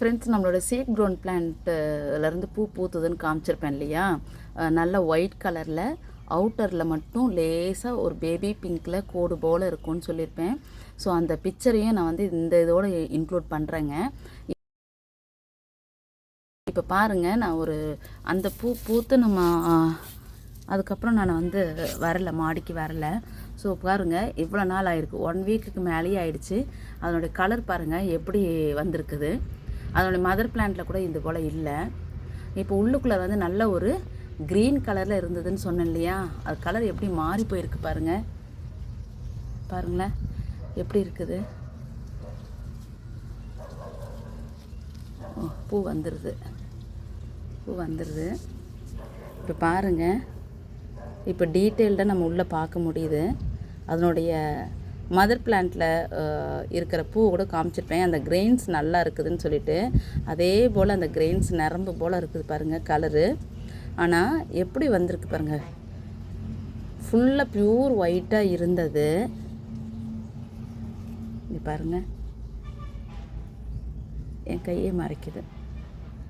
Friends நம்மளோட seat grown பிளான்ட்டுலேருந்து பூ பூத்துதுன்னு காமிச்சிருப்பேன் இல்லையா? நல்ல ஒயிட் கலரில் அவுட்டரில் மட்டும் லேசாக ஒரு பேபி பிங்க்கில் கோடு போல் இருக்கும்னு சொல்லியிருப்பேன். ஸோ அந்த பிக்சரையும் நான் வந்து இந்த இதோடு இன்க்ளூட் பண்ணுறேங்க இப்போ பாருங்கள் நான் ஒரு அந்த பூ பூத்து நம்ம அதுக்கப்புறம் நான் வந்து வரல மாடிக்கு வரல. ஸோ பாருங்கள் இவ்வளோ நாள் ஆயிருக்கு. ஒன் வீக்குக்கு மேலேயே ஆயிடுச்சு. அதனுடைய கலர் பாருங்கள் எப்படி வந்திருக்குது? அதனுடைய மதர் பிளான்ட்டில் கூட இது போல் இல்லை. இப்போ உள்ளுக்குள்ளே வந்து நல்ல ஒரு க்ரீன் கலரில் இருந்ததுன்னு சொன்னேன் இல்லையா? அது கலர் எப்படி மாறி போயிருக்கு பாருங்கள் பாருங்களேன். எப்படி இருக்குது? ஓ, பூ வந்துடுது பூ வந்துடுது இப்போ பாருங்கள் இப்போ டீட்டெயில்டாக நம்ம உள்ளே பார்க்க முடியுது. அதனுடைய மதர் பிளான்ட்டில் இருக்கிற பூ கூட காமிச்சிருப்பேன். அந்த கிரெயின்ஸ் நல்லா இருக்குதுன்னு சொல்லிட்டு. அதே போல் அந்த கிரெயின்ஸ் நரம்பு போல் இருக்குது பாருங்கள் கலரு ஆனால் எப்படி வந்திருக்கு பாருங்கள் ஃபுல்லாக ப்யூர் ஒயிட்டாக இருந்தது. இங்க பாருங்கள் என் கையை மறைக்குது.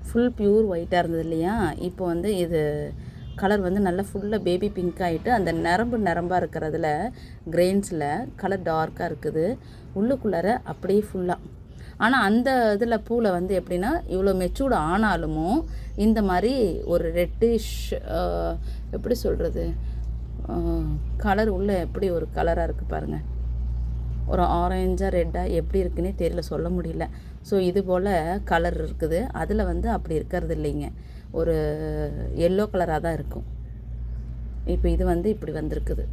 ஃபுல் பியூர் ஒயிட்டாக இருந்தது இல்லையா? இப்போ வந்து இது கலர் வந்து நல்லா ஃபுல்லாக பேபி பிங்க் ஆகிட்டு அந்த நரம்பு நரம்பாக இருக்கிறதுல கிரெயின்ஸில் கலர் டார்க்காக இருக்குது. உள்ளுக்குள்ளார அப்படியே ஃபுல்லாக ஆனால் அந்த இதில் பூவில் வந்து எப்படின்னா இவ்வளோ மெச்சூர்டு ஆனாலும் இந்த மாதிரி ஒரு ரெட்டிஷ் எப்படி சொல்கிறது கலர் உள்ள எப்படி ஒரு கலராக இருக்குது பாருங்கள் ஒரு ஆரஞ்சாக ரெட்டாக எப்படி இருக்குன்னே தெரியல சொல்ல முடியல. ஸோ இது போல் கலர் இருக்குது. அதில் வந்து அப்படி இருக்கிறது இல்லைங்க. ஒரு எல்லோ கலராக தான் இருக்கும். இப்போ இது வந்து இப்படி வந்திருக்குது.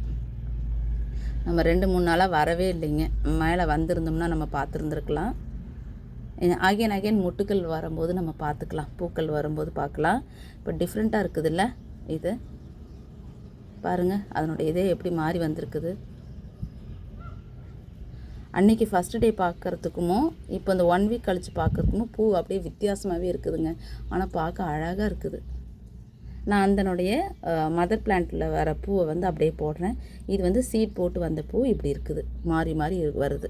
நம்ம ரெண்டு மூணு நாளாக வரவே இல்லைங்க. மேலே வந்திருந்தோம்னா நம்ம பார்த்துருந்துருக்கலாம். அகைன் அகைன் முட்டுக்கள் வரும்போது நம்ம பார்த்துக்கலாம். பூக்கள் வரும்போது பார்க்கலாம். இப்போ டிஃப்ரெண்ட்டாக இருக்குதுல்ல இது? பாருங்கள் அதனுடைய இதே எப்படி மாறி வந்திருக்குது. அன்னைக்கு ஃபஸ்ட்டு டே பார்க்குறதுக்குமோ இப்போ இந்த ஒன் வீக் கழித்து பார்க்குறதுக்குமோ பூ அப்படியே வித்தியாசமாகவே இருக்குதுங்க. ஆனால் பார்க்க அழகாக இருக்குது. நான் அதனுடைய மதர் பிளான்ட்டில் வர பூவை வந்து அப்படியே போடுறேன். இது வந்து சீட் போட்டு வந்த பூ இப்படி இருக்குது. மாறி மாறி வருது.